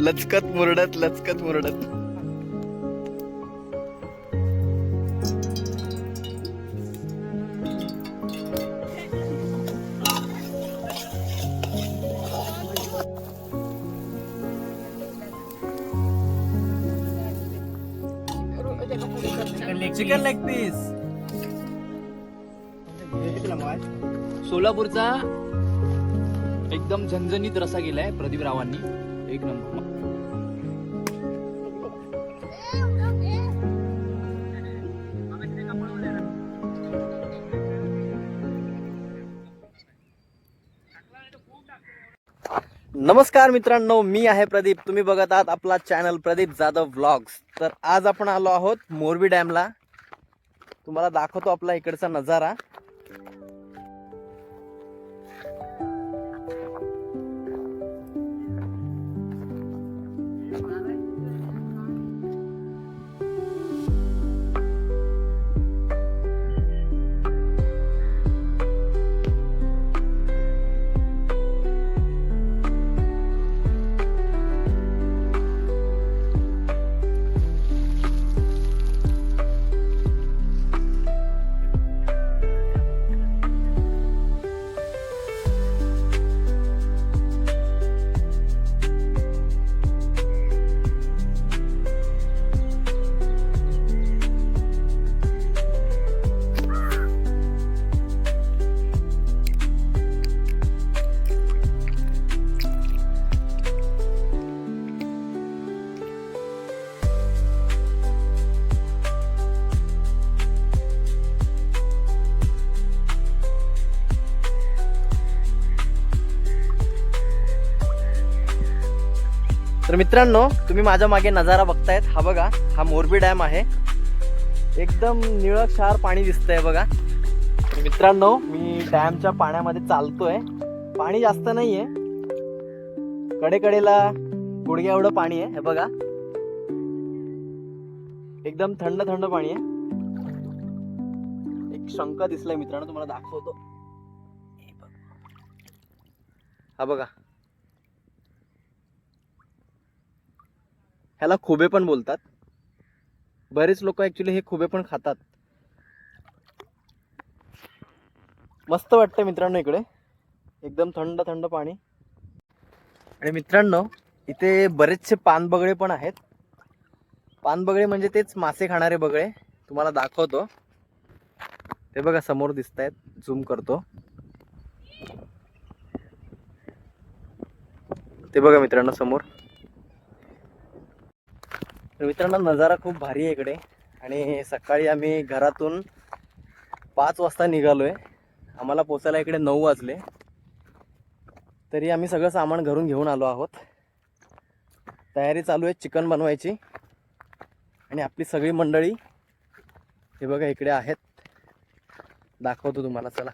लचकत मुरडत लचकत मुरडत. चिकन लेग पीस सोलापूरचा एकदम झणझणीत रसा केलाय प्रदीप रावांनी. एक नंबर. नमस्कार मित्रांनो मी आहे प्रदीप. तुम्ही बघत आहात आपला चॅनल प्रदीप जाधव व्लॉग्स तर आज आपण आलो आहोत मोरबी डॅमला. तुम्हाला दाखवतो आपला इकडचा नजारा. मित्रांनो तुम्ही माझ्या मागे नजारा बघतायत. हा बघा हा मोरबी डॅम आहे. एकदम निळक्षार पाणी दिसतंय बघा. मित्रांनो मी डॅमच्या पाण्यामध्ये चालतोय. पाणी जास्त नाही आहे कडेकडेला गुडघ्या एवढं पाणी आहे. हे बघा. एकदम थंड थंड पाणी आहे. एक शंख दिसलाय मित्रांनो तुम्हाला दाखवतो. हा बघा. हा बघा ह्याला खुबे पण बोलतात. बरेच लोक ॲक्च्युली हे खुबे पण खातात. मस्त वाटतं मित्रांनो इकडे. एकदम थंड थंड पाणी. आणि मित्रांनो इथे बरेचसे पानबगळे पण आहेत. पानबगळे म्हणजे तेच मासे खाणारे बगळे. तुम्हाला दाखवतो. ते बघा समोर दिसत आहेत झूम करतो. ते बघा मित्रांनो समोर. तर मित्रांनो नजारा खूप भारी आहे इकडे. आणि सकाळी आम्ही घरातून पाच वाजता निघालो आहे आम्हाला पोचायला इकडे नऊ वाजले. तरी आम्ही सगळं सामान घरून घेऊन आलो आहोत. तयारी चालू आहे चिकन बनवायची. आणि आपली सगळी मंडळी हे बघा इकडे आहेत. दाखवतो तुम्हाला चला.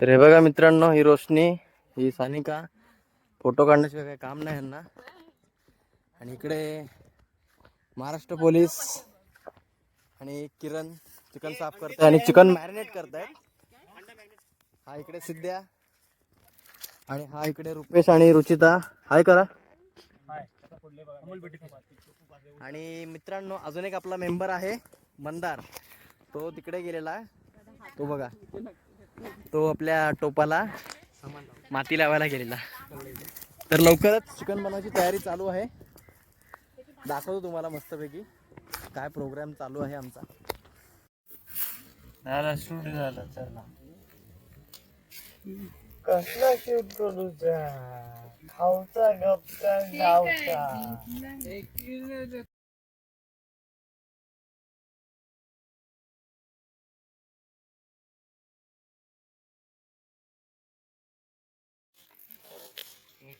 तर हे बघा मित्रांनो ही रोशनी ही सानिका. फोटो काढण्याशिवाय काही काम नाही यांना. आणि इकडे महाराष्ट्र पोलीस आणि किरण चिकन साफ करताय आणि चिकन मॅरिनेट करतायत. हा इकडे सिद्ध्या आणि हा इकडे रुपेश आणि रुचिता. हाय करा. आणि मित्रांनो अजून एक आपला मेंबर आहे मंदार. तो तिकडे गेलेला. तो बघा. तो आपल्या टोपाला माती लावायला गेलेला. तर लवकरच चिकन बनवायची तयारी चालू आहे. दाखवतो तुम्हाला मस्तपैकी. काय प्रोग्राम चालू आहे आमचा. झाला शूट झाला चला. कसला शूट करूचा खाऊचा गपचा गावचा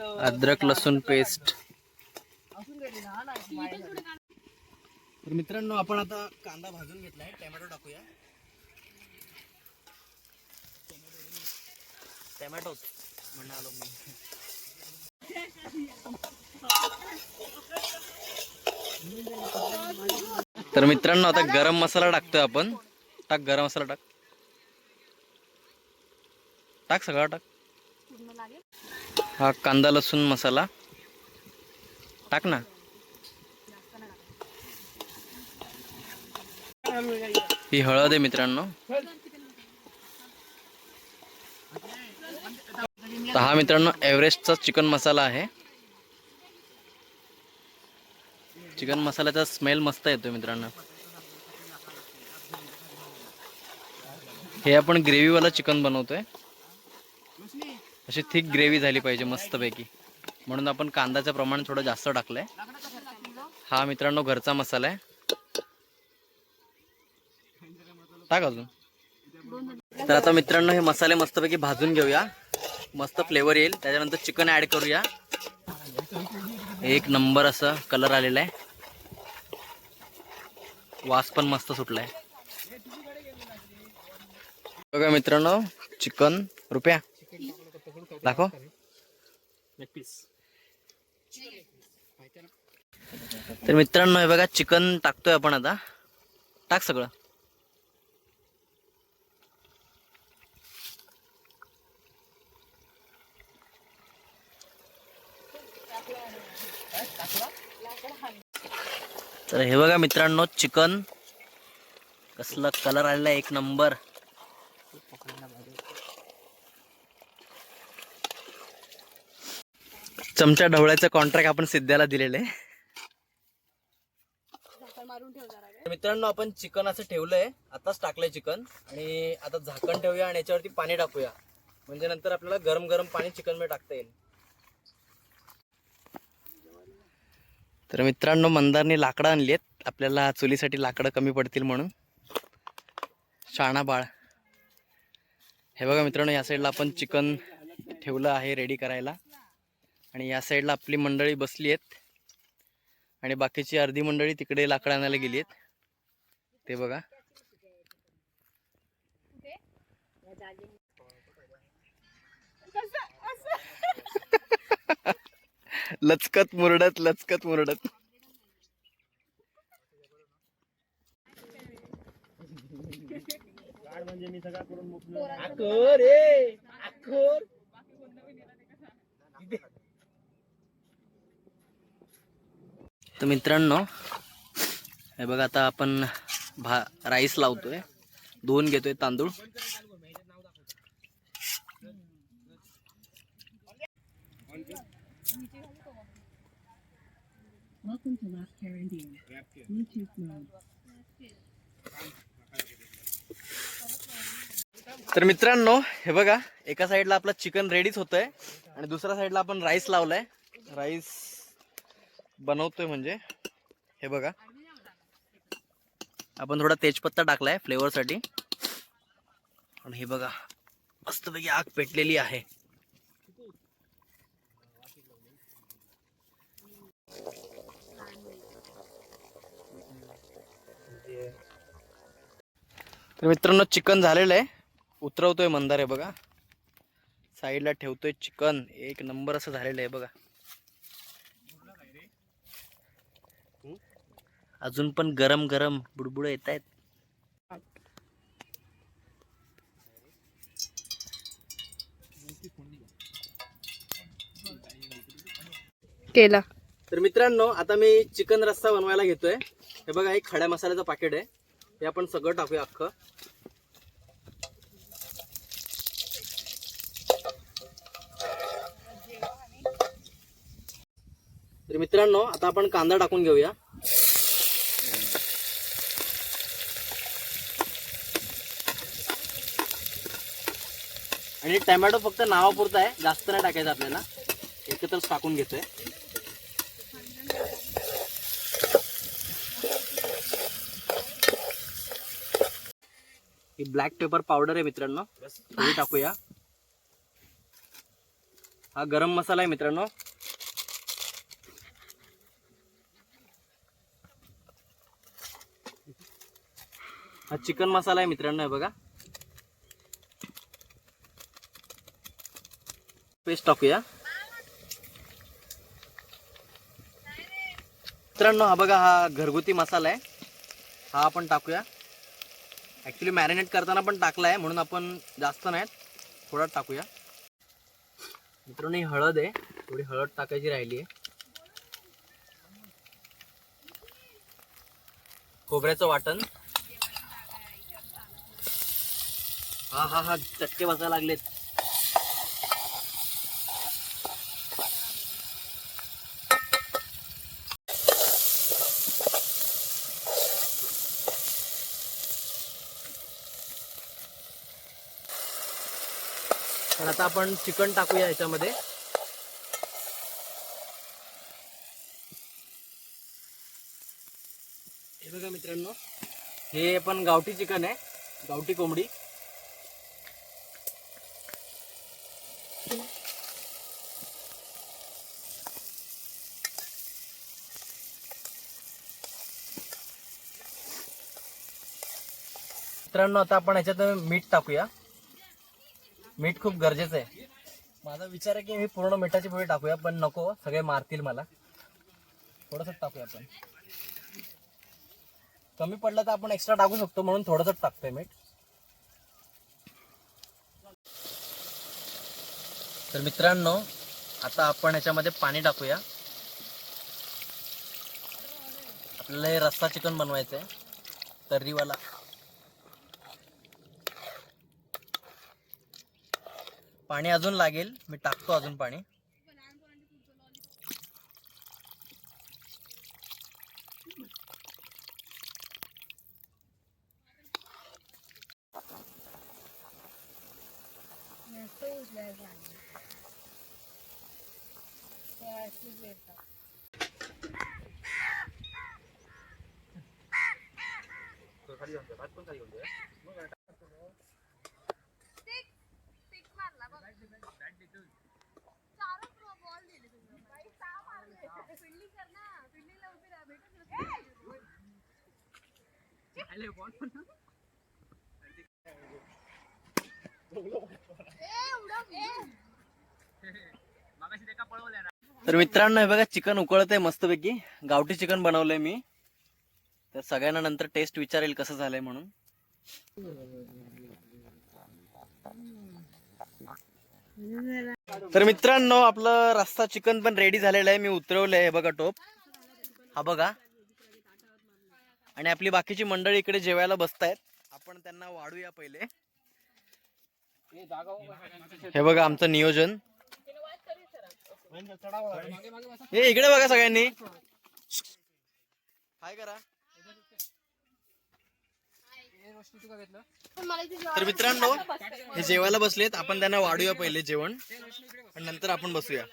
अद्रक लसूण पेस्ट तर मित्रांनो आपण आता कांदा भाजून घेतलाय टोमॅटो टाकूया. टोमॅटो. म्हणून आलो मी. तर मित्रांनो आता गरम मसाला टाकतोय आपण. टाक गरम मसाला टाक. टाक सगळा टाक. हा कांदा लसूण मसाला. टाक ना. ही हळद आहे मित्रांनो. तर हा मित्रांनो एव्हरेस्टचा चिकन मसाला आहे. चिकन मसाल्याचा स्मेल मस्त येतो मित्रांनो. हे आपण ग्रेव्हीवाला चिकन बनवतोय. अशी थिक ग्रेव्ही झाली पाहिजे मस्तपैकी. म्हणून आपण कांद्याचं प्रमाण थोडं जास्त टाकलंय. हा मित्रांनो घरचा मसाला आहे. टाक अजून. तर आता मित्रांनो हे मसाले मस्तपैकी भाजून घेऊया. मस्त फ्लेवर येईल. त्याच्यानंतर चिकन ऍड करूया. एक नंबर असं कलर आलेला आहे. वास पण मस्त सुटलाय. बघा मित्रांनो चिकन रुपया. दाखव तर मित्रांनो हे बघा चिकन टाकतोय आपण आता. टाक सगळं. तर हे बघा मित्रांनो चिकन. कसला कलर आलेला एक नंबर. चमचा ढवळ्याचं कॉन्ट्रॅक्ट आपण सिद्ध्याला दिलेलं आहे. मित्रांनो आपण चिकन असं ठेवलंय. आताच टाकलंय चिकन. आणि आता झाकण ठेवूया आणि याच्यावरती पाणी टाकूया. म्हणजे नंतर आपल्याला गरम गरम पाणी चिकनमध्ये टाकता येईल. तर मित्रांनो मंदारने लाकडं आणली आहेत. आपल्याला चुलीसाठी लाकडं कमी पडतील म्हणून. शाणा बाळ. हे बघा मित्रांनो या साईडला आपण चिकन ठेवलं आहे रेडी करायला. आणि या साईडला आपली मंडळी बसली आहेत. आणि बाकीची अर्धी मंडळी तिकडे लाकडं आणायला गेली आहेत. ते बघा. लचकत मुरडत लचकत मुरडत. रे मित्रांनो हे बघा आता आपण भा राईस लावतोय. धुवून घेतोय तांदूळ. तर मित्रांनो हे बघा एका साईडला आपलं चिकन रेडीच होतंय आणि दुसऱ्या साईडला आपण राईस लावलाय. राईस बनवतोय म्हणजे. हे बघा. आपण थोडा तेजपत्ता टाकलाय फ्लेवरसाठी आणि हे बघा मस्तपैकी आग पेटलेली आहे. तर मित्रांनो चिकन झालेलं आहे. उतरवतोय मंदार आहे बघा. साईडला ठेवतोय चिकन. एक नंबर असं झालेलं आहे बघा. अजून पण गरम गरम बुडबुड येत आहेत. केला. तर मित्रांनो आता मी चिकन रस्सा बनवायला घेतोय. हे बघा एक खड्या मसाल्याचं पाकिट आहे. हे आपण सगळं टाकूया अख्खं. तर मित्रांनो आता आपण कांदा टाकून घेऊया. म्हणजे आणि टमॅटो फक्त नावापुरता आहे जास्त नाही टाकायचं आपल्याला. एकत्रच टाकून घेतोय. ही ब्लॅक पेपर पावडर आहे मित्रांनो. थोडी टाकूया. हा गरम मसाला आहे मित्रांनो. हा चिकन मसाला आहे मित्रांनो हे बघा. पेस्ट टाकूया. मित्रांनो हा बघा हा घरगुती मसाला आहे. हा आपण टाकूया. ॲक्च्युली मॅरिनेट करताना पण टाकला आहे म्हणून आपण जास्त नाही थोडा टाकूया. मित्रांनो ही हळद आहे. थोडी हळद टाकायची राहिली आहे. खोबऱ्याचं वाटण. हा हा हा चटके बसायला लागलेत. आता आपण चिकन टाकूया ह्याच्यामध्ये हे बघा मित्रांनो हे पण गावठी चिकन आहे गावठी कोंबडी. मित्रांनो आता आपण ह्याच्यात मीठ टाकूया. मीठ खूप गरजेचं आहे. माझा विचार आहे की मी पूर्ण मिठाची पोळी टाकूया पण नको सगळे मारतील मला. थोडंसं टाकूया आपण. कमी पडलं तर आपण एक्स्ट्रा टाकू शकतो म्हणून थोडंसं टाकतोय मीठ. तर मित्रांनो आता आपण ह्याच्यामध्ये पाणी टाकूया. आपल्याला हे रस्सा चिकन बनवायचं आहे तर्रीवाला. पाणी अजून लागेल. मी टाकतो अजून पाणी. तर मित्रांनो हे बघा चिकन उकळत आहे मस्तपैकी. गावठी चिकन बनवलंय मी. तर सगळ्यांना नंतर टेस्ट विचारेल कसं झालंय म्हणून. तर मित्रांनो आपलं रस्ता चिकन पण रेडी झालेलं आहे. मी उतरवलंय हे बघा टोप. हा बघा. आणि आपली बाकीची मंडळी इकडे जेवायला बसतायत. आपण त्यांना वाढूया पहिले. हे बघा आमचं नियोजन. हे इकडे बघा सगळ्यांनी. काय करा. तर मित्रांनो हे जेवायला बसलेत. आपण त्यांना वाढूया पहिले जेवण. आणि नंतर आपण बसूया.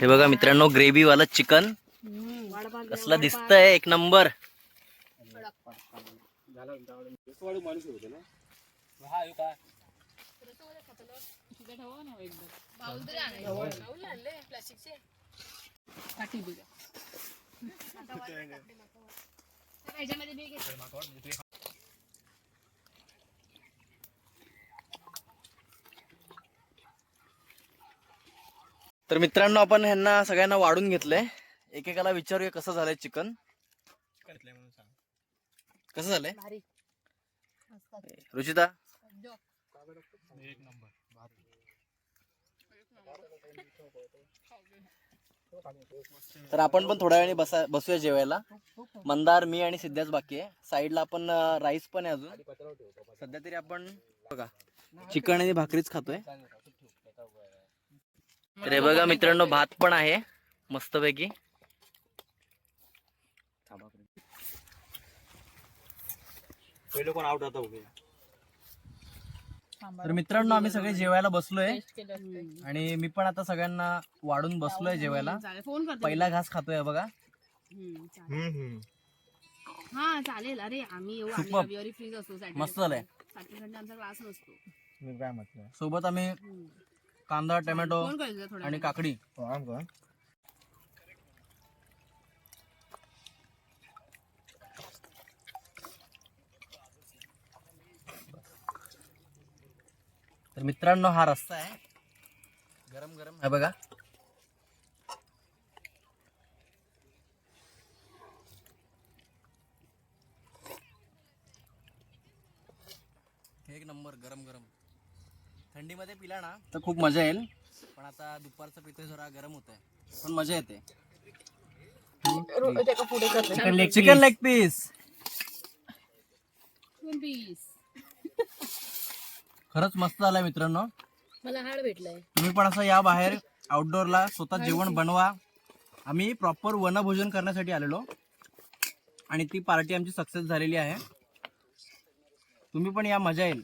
हे बघा मित्रांनो ग्रेव्ही वाला चिकन. कसला दिसतंय? एक नंबर. तर मित्रांनो आपण ह्यांना सगळ्यांना वाढून घेतलंय. एकेकाला विचारूया कसं झालंय चिकन. कसं झालंय? रुचिता? तर आपण पण थोड्या वेळाने बसा बसूया जेवायला. मंदार मी आणि सिद्धाच बाकी आहे. साईडला आपण राईस पण आहे अजून. सध्या तरी आपण बघा चिकन आणि भाकरीच खातोय. तर हे बघा मित्रांनो भात पण आहे मस्तपैकी. पहिले कोण आउट होता तर मित्रांनो आम्ही सगळे जेवायला बसलोय. आणि मी पण आता सगळ्यांना वाढून बसलोय जेवायला. पहिला घास खातोय बघा. हा चालेल. अरे आम्ही. रविवारी फ्रीज असतो मस्त झालंय. आमचा क्लास नसतो. सोबत आम्ही कांदा टोमॅटो आणि काकडी. तर मित्रांनो हा रस्ता आहे. गरम गरम आहे बघा. एक नंबर गरम गरम. थंडीमध्ये पिला ना तर खूप मजा येईल. पण आता दुपारचं पितोय जरा गरम होत आहे पण मजा येते. चिकन लेग पीस पीस खरंच मस्त झालाय मित्रांनो. मला हाड भेटलाय. तुम्ही पण असं या बाहेर आउटडोअरला स्वतः जेवण बनवा. आम्ही प्रॉपर वनभोजन करण्यासाठी आलेलो. आणि ती पार्टी आमची सक्सेस झालेली आहे. तुम्ही पण या मजा येईल.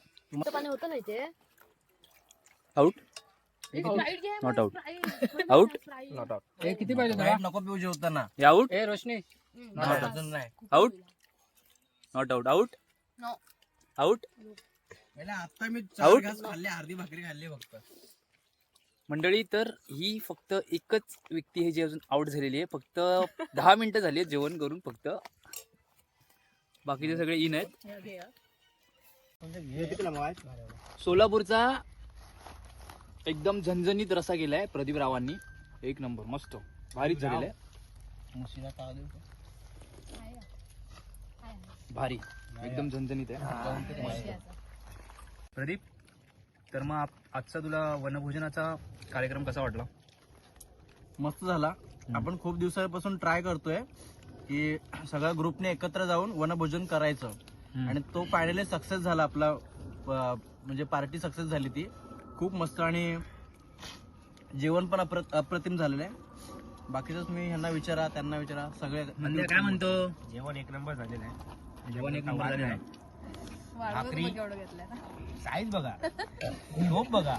पाणी होतं नाही ते आउट नॉट आउट आउट किती पाहिजे नको पिऊ जेवताना आउट ए रोशनी. अजून नाही out not out out No. Out आता मी आउट खाल्ली अर्धी भाकरी खाल्ली फक्त. मंडळी तर ही फक्त एकच व्यक्ती आहे जी अजून आउट झालेली आहे. फक्त दहा मिनिटं झाली आहेत जेवण करून फक्त. बाकीचे सगळे इन आहेत. सोलापूरचा एकदम झणझणीत रसा गेलाय प्रदीप रावांनी. एक नंबर मस्त. भारीच झालेला आहे. भारी. एकदम झणझणीत आहे. प्रदीप तर मग आप- आजचा तुला वनभोजनाचा कार्यक्रम कसा वाटला? मस्त झाला. आपण खूप दिवसापासून ट्राय करतोय की सगळ्या ग्रुपने एकत्र जाऊन वनभोजन करायचं. आणि तो फायनली सक्सेस झाला आपला म्हणजे पार्टी सक्सेस झाली ती. खूप मस्त आणि जेवण पण अप्र अप्रतिम झालेलं आहे. बाकीच तुम्ही ह्यांना विचारा त्यांना विचारा सगळे काय म्हणतो? जेवण एक नंबर झालेलं आहे. जेवण एक नंबर झालेलं आहे. भाकरी. साईज बघा. झोप बघा.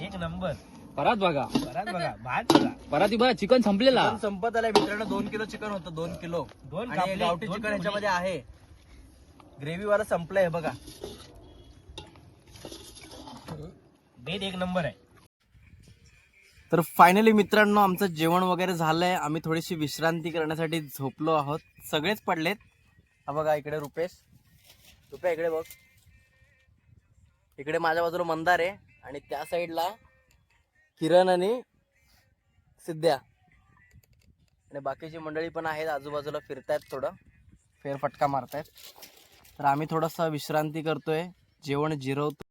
एक नंबर परत बघा. परत बघा. भात बघा. परत बघा चिकन संपलेला. चिकन संपत आलंय मित्रांनो दोन किलो चिकन होतं दोन किलो. दोन आणि गावठी चिकन ह्याच्यामध्ये आहे. ग्रेव्ही वाला संपलंय बघा. बेद एक नंबर आहे. तर फायनली मित्रांनो आमचं जेवण वगैरे झालंय. आम्ही थोडीशी विश्रांती करण्यासाठी झोपलो आहोत. सगळेच पडलेत. हा बघा इकडे रुपेश. तुप्या इकडे बघ. इकडे माझ्या बाजूला मंदार आहे आणि त्या साईडला किरण आणि सिद्ध्या. आणि बाकीची मंडळी पण आहेत आजूबाजूला फिरतायत थोडं. फेरफटका मारतायत. तर आम्ही थोडंसं विश्रांती करतोय. जेवण जिरवतो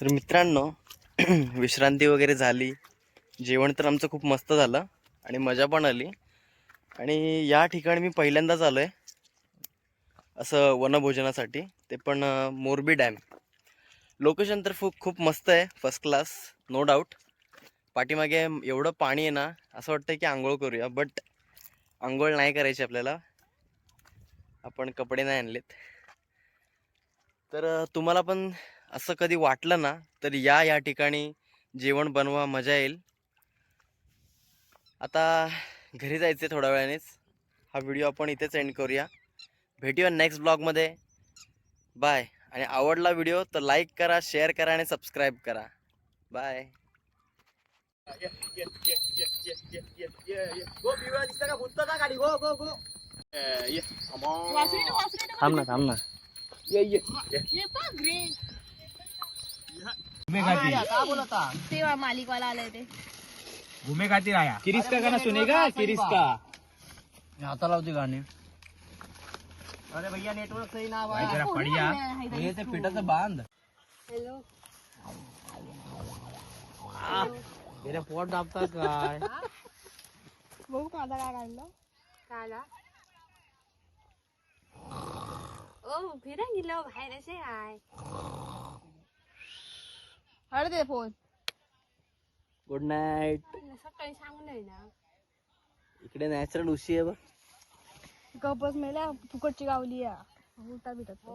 तर मित्रांनो विश्रांती वगैरे झाली. जेवण तर आमचं खूप मस्त झालं आणि मजा पण आली. आणि या ठिकाणी मी पहिल्यांदाच आलो आहे असं वनभोजनासाठी. ते पण मोरबी डॅम. लोकेशन तर खूप खूप मस्त आहे. फर्स्ट क्लास नो डाऊट पाठीमागे एवढं पाणी आहे ना असं वाटतं की आंघोळ करूया बट आंघोळ नाही करायची आपल्याला. आपण कपडे नाही आणलेत. तर तुम्हाला पण असं कधी वाटलं ना तर या या ठिकाणी जेवण बनवा मजा येईल. आता घरी जायचं आहे थोड्या वेळानेच. हा व्हिडिओ आपण इथेच एंड करूया. भेटूया नेक्स्ट ब्लॉगमध्ये बाय आणि आवडला व्हिडिओ तर लाईक करा शेअर करा आणि सबस्क्राईब करा. बाय थांब ना थांब ना. तेव्हा मालिकवाला आलाय ते घुमे खाती राया किरिस्का का ना सुनेगा किरिस्का हाता लावते गाणी अरे भैया नेटवर्क सही ना भाई जरा पडिया हे ते पिठाचं बांध हॅलो तेरे पोट दाबता काय बघू कांदा काय काढलं काला ओ फिरा गेलो बाहेर असे काय अरे ते फोन. गुड नाईट सकाळी सांगून नाही ना. इकडे नॅचरल उशी आहे बघ. कपच मेल्या फुकटची गावली उलटा भेटत